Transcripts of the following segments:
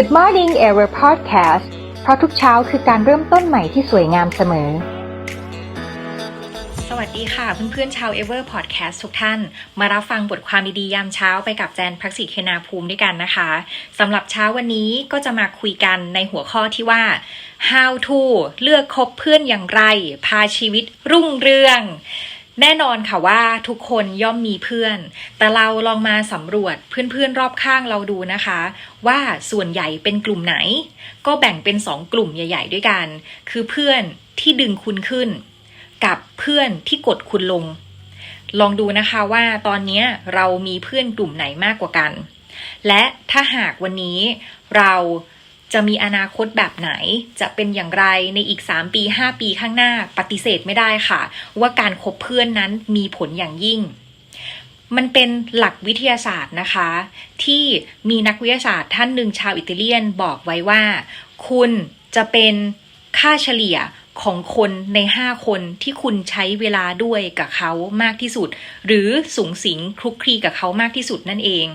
Good Morning Ever Podcast เพราะทุกเช้าคือการเริ่มต้นใหม่ที่สวยงามเสมอ สวัสดีค่ะเพื่อนๆชาว Ever Podcast ทุกท่าน มารับฟังบทความดีๆยามเช้าไปกับแจนพักศรีเคนาภูมิด้วยกันนะคะสำหรับเช้าวันนี้ก็จะมาคุยกันในหัวข้อที่ว่า how to เลือกคบเพื่อนอย่างไร พาชีวิตรุ่งเรือง แน่นอนค่ะว่าทุกคนย่อมมีเพื่อน แต่เราลองมาสำรวจเพื่อนๆรอบข้างเราดูนะคะ ว่าส่วนใหญ่เป็นกลุ่มไหน ก็แบ่งเป็นสองกลุ่มใหญ่ ๆ ด้วยกัน คือเพื่อนที่ดึงคุณขึ้น กับเพื่อนที่กดคุณลง ลองดูนะคะว่าตอนนี้เรามีเพื่อนกลุ่มไหนมากกว่ากัน และถ้าหากวันนี้เรา จะมีอนาคตแบบไหน จะเป็นอย่างไรในอีก 3 ปี 5 ปีข้างหน้าปฏิเสธไม่ได้ค่ะ ว่าการคบเพื่อนนั้นมีผลอย่างยิ่ง มันเป็นหลักวิทยาศาสตร์นะคะ ที่มีนักวิทยาศาสตร์ท่านหนึ่งชาวอิตาเลียนบอกไว้ว่า คุณจะเป็นค่าเฉลี่ย ของคนใน 5 คนที่คุณใช้เวลาด้วยกับเขามากที่สุด หรือสูงสิงคลุกคลีกับเขามากที่สุดนั่นเอง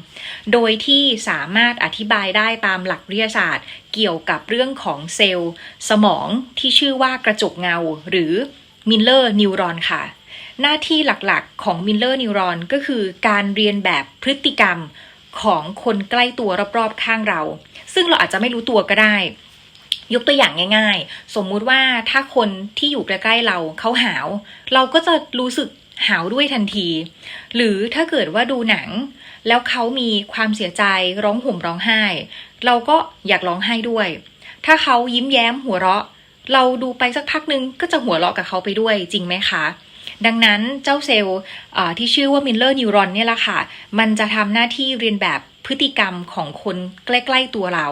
โดยที่สามารถอธิบายได้ตามหลักวิทยาศาสตร์ เกี่ยวกับเรื่องของเซลล์ สมองที่ชื่อว่ากระจกเงา หรือมิลเลอร์นิวรอนค่ะ หน้าที่หลักๆของมิลเลอร์นิวรอนก็คือการเรียนแบบพฤติกรรมของคนใกล้ตัวรอบๆข้างเรา ซึ่งเราอาจจะไม่รู้ตัวก็ได้ ยกตัวอย่างง่ายๆ สมมุติว่าถ้าคนที่อยู่ใกล้ๆเราเขาหาว เราก็จะรู้สึกหาวด้วยทันที หรือถ้าเกิดว่าดูหนัง แล้วเขามีความเสียใจร้องห่มร้องไห้ เราก็อยากร้องไห้ด้วย ถ้าเขายิ้มแย้มหัวเราะ เราดูไปสักพักนึงก็จะหัวเราะกับเขาไปด้วยจริงไหมคะ ดังนั้นเจ้าเซลล์ที่ชื่อว่ามิลเลอร์นิวรอนเนี่ยแหละค่ะ มันจะทำหน้าที่เรียนแบบพฤติกรรมของคนใกล้ ๆตัวเรา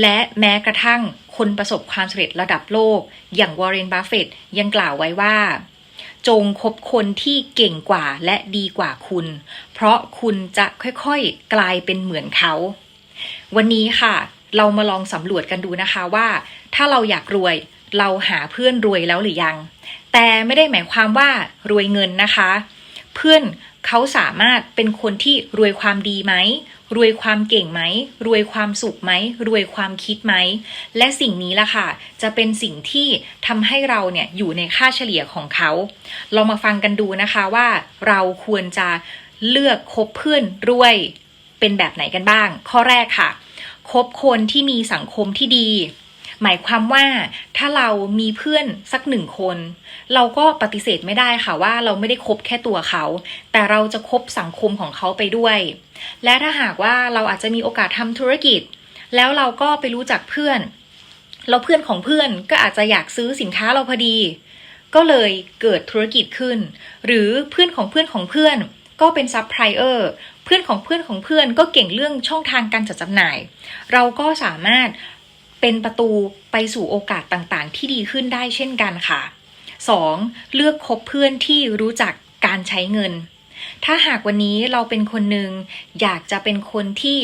และแม้กระทั่งคนประสบความสำเร็จระดับโลก อย่างวอร์เรนบัฟเฟตยังกล่าวไว้ว่า จงคบคนที่เก่งกว่าและดีกว่าคุณ เพราะคุณจะค่อยๆ กลายเป็นเหมือนเขา วันนี้ค่ะ เรามาลองสำรวจกันดูนะคะว่า ถ้าเราอยากรวยเราหาเพื่อนรวยแล้วหรือยัง แต่ไม่ได้หมายความว่ารวยเงินนะคะ เพื่อนเขาสามารถเป็นคนที่รวยความดีไหม รวยความเก่งไหม รวยความสุขไหม รวยความคิดไหม และสิ่งนี้ล่ะค่ะ จะเป็นสิ่งที่ทำให้เราเนี่ยอยู่ในค่าเฉลี่ยของเขา เรามาฟังกันดูนะคะว่าเราควรจะเลือกคบเพื่อนรวยเป็นแบบไหนกันบ้าง ข้อแรกค่ะ คบคนที่มีสังคมที่ดี หมายความว่าถ้าเรามีเพื่อนสักหนึ่งคน เราก็ปฏิเสธไม่ได้ค่ะว่าเราไม่ได้คบแค่ตัวเขา แต่เราจะคบสังคมของเขาไปด้วย และถ้าหากว่าเราอาจจะมีโอกาสทำธุรกิจ แล้วเราก็ไปรู้จักเพื่อน เราเพื่อนของเพื่อนก็อาจจะอยากซื้อสินค้าเราพอดี ก็เลยเกิดธุรกิจขึ้น หรือเพื่อนของเพื่อนของเพื่อนก็เป็นซัพพลายเออร์เพื่อนของเพื่อนของเพื่อนก็เก่งเรื่องช่องทางการจัดจำหน่าย เราก็สามารถ เป็นประตูไปสู่โอกาสต่างๆ ที่ดีขึ้นได้เช่นกันค่ะ 2. เลือกคบเพื่อนที่รู้จักการใช้เงิน ถ้าหากวันนี้เราเป็นคนหนึ่งอยากจะเป็นคนที่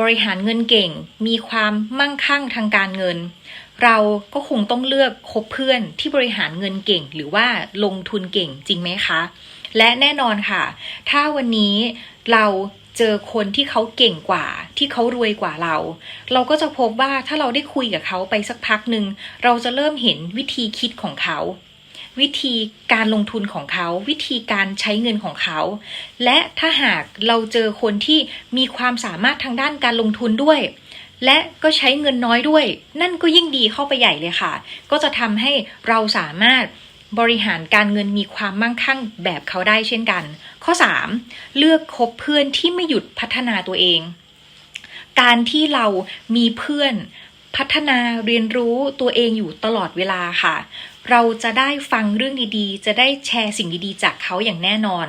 บริหารเงินเก่ง มีความมั่งคั่งทางการเงิน เราก็คงต้องเลือกคบเพื่อนที่บริหารเงินเก่ง หรือว่าลงทุนเก่งจริงไหมคะ และแน่นอนค่ะ ถ้าวันนี้เรา เจอคนที่เขาเก่งกว่า ที่เขารวยกว่าเรา เราก็จะพบว่าถ้าเราได้คุยกับเขาไปสักพักหนึ่งเราจะเริ่มเห็นวิธีคิดของเขา วิธีการลงทุนของเขา วิธีการใช้เงินของเขา และถ้าหากเราเจอคนที่มีความสามารถทางด้านการลงทุนด้วยและก็ใช้เงินน้อยด้วย นั่นก็ยิ่งดีเข้าไปใหญ่เลยค่ะ ก็จะทำให้เราสามารถ บริหารการเงินมีความมั่งคั่งแบบเขาได้เช่นกัน ข้อ 3. เลือกคบเพื่อนที่ไม่หยุดพัฒนาตัวเอง การที่เรามีเพื่อนพัฒนาเรียนรู้ตัวเองอยู่ตลอดเวลาค่ะ เราจะได้ฟังเรื่องดีๆ จะได้แชร์สิ่งดีๆ จากเขาอย่างแน่นอน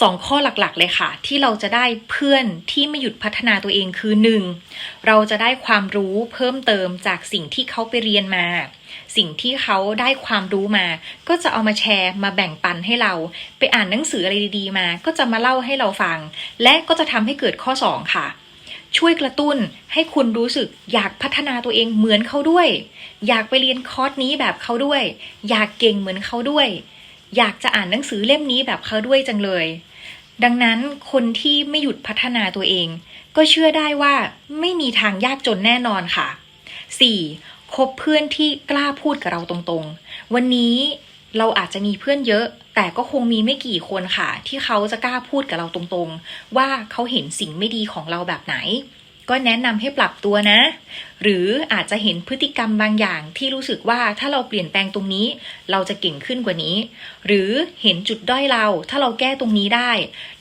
สองข้อหลักๆ เลยค่ะ ที่เราจะได้เพื่อนที่ไม่หยุดพัฒนาตัวเองคือ 1. เราจะได้ความรู้เพิ่มเติมจากสิ่งที่เขาไปเรียนมา สิ่งที่เขาได้ความรู้มา ก็จะเอามาแชร์มาแบ่งปันให้เรา ไปอ่านหนังสืออะไรดีๆมา ก็จะมาเล่าให้เราฟัง และก็จะทำให้เกิดข้อ 2 ค่ะ ช่วยกระตุ้นให้คุณรู้สึกอยากพัฒนาตัวเองเหมือนเขาด้วย อยากไปเรียนคอร์สนี้แบบเขาด้วย อยากเก่งเหมือนเขาด้วย อยากจะอ่านหนังสือเล่มนี้แบบเขาด้วยจังเลย ดังนั้นคนที่ไม่หยุดพัฒนาตัวเอง ก็เชื่อได้ว่าไม่มีทางยากจนแน่นอนค่ะ 4. คบเพื่อนที่กล้าพูดกับเราตรงๆ วันนี้เราอาจจะมีเพื่อนเยอะ แต่ก็คงมีไม่กี่คนค่ะ ที่เขาจะกล้าพูดกับเราตรงๆ ว่าเขาเห็นสิ่งไม่ดีของเราแบบไหน ก็แนะนำให้ปรับตัวนะ หรืออาจจะเห็นพฤติกรรมบางอย่างที่รู้สึกว่าถ้าเราเปลี่ยนแปลงตรงนี้ เราจะเก่งขึ้นกว่านี้ หรือเห็นจุดด้อยเรา ถ้าเราแก้ตรงนี้ได้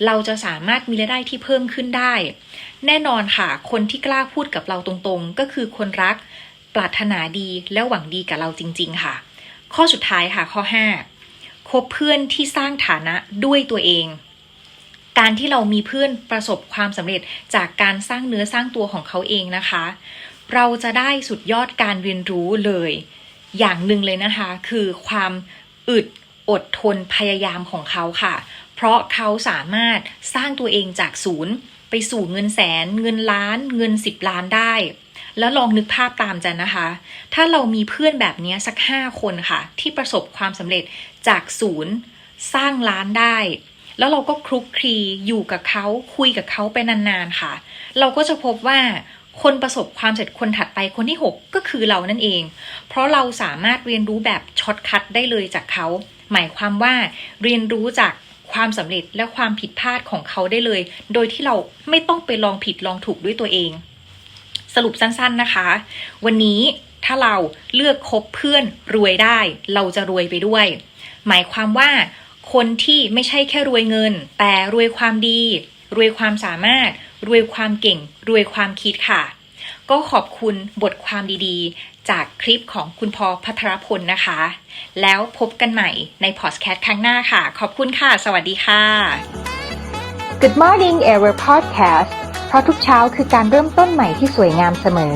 เราจะสามารถมีรายได้ที่เพิ่มขึ้นได้ แน่นอนค่ะ คนที่กล้าพูดกับเราตรงๆ ก็คือคนรัก ปรารถนาดีและหวังดีกับเราจริง ๆ ค่ะ ข้อสุดท้ายค่ะข้อ 5 คบเพื่อนที่สร้างฐานะด้วยตัวเอง การที่เรามีเพื่อนประสบความสำเร็จจากการสร้างเนื้อสร้างตัวของเขาเองนะคะ เราจะได้สุดยอดการเรียนรู้เลย อย่างหนึ่งเลยนะคะ คือความอึดอดทนพยายามของเขาค่ะ เพราะเขาสามารถสร้างตัวเองจากศูนย์ ไปสู่เงินแสน เงินล้าน เงินสิบล้านได้ แล้วลองนึกภาพตามจันนะคะ ถ้าเรามีเพื่อนแบบนี้สักห้าคนค่ะ ที่ประสบความสำเร็จจากศูนย์ สร้างล้านได้ แล้วเราก็คลุกคลีอยู่กับเขาคุยกับเขาไปนานๆค่ะ เราก็จะพบว่าคนประสบความสำเร็จคนถัดไปคนที่ 6 ก็คือเรานั่นเอง เพราะเราสามารถเรียนรู้แบบช็อตคัทได้เลยจากเขา หมายความว่าเรียนรู้จากความสำเร็จและความผิดพลาดของเขาได้เลย โดยที่เราไม่ต้องไปลองผิดลองถูกด้วยตัวเอง สรุปสั้นๆนะคะ วันนี้ถ้าเราเลือกคบเพื่อนรวยได้ เราจะรวยไปด้วย หมายความว่าคนที่ไม่ใช่แค่รวยเงิน แต่รวยความดี รวยความสามารถ รวยความเก่ง รวยความคิดค่ะ ก็ขอบคุณบทความดีๆ จากคลิปของคุณพอพัทรพลนะคะ แล้วพบกันใหม่ในพอดแคสต์ครั้งหน้าค่ะ ขอบคุณค่ะ สวัสดีค่ะ Good Morning Ever Podcast เพราะทุกเช้าคือการเริ่มต้นใหม่ที่สวยงามเสมอ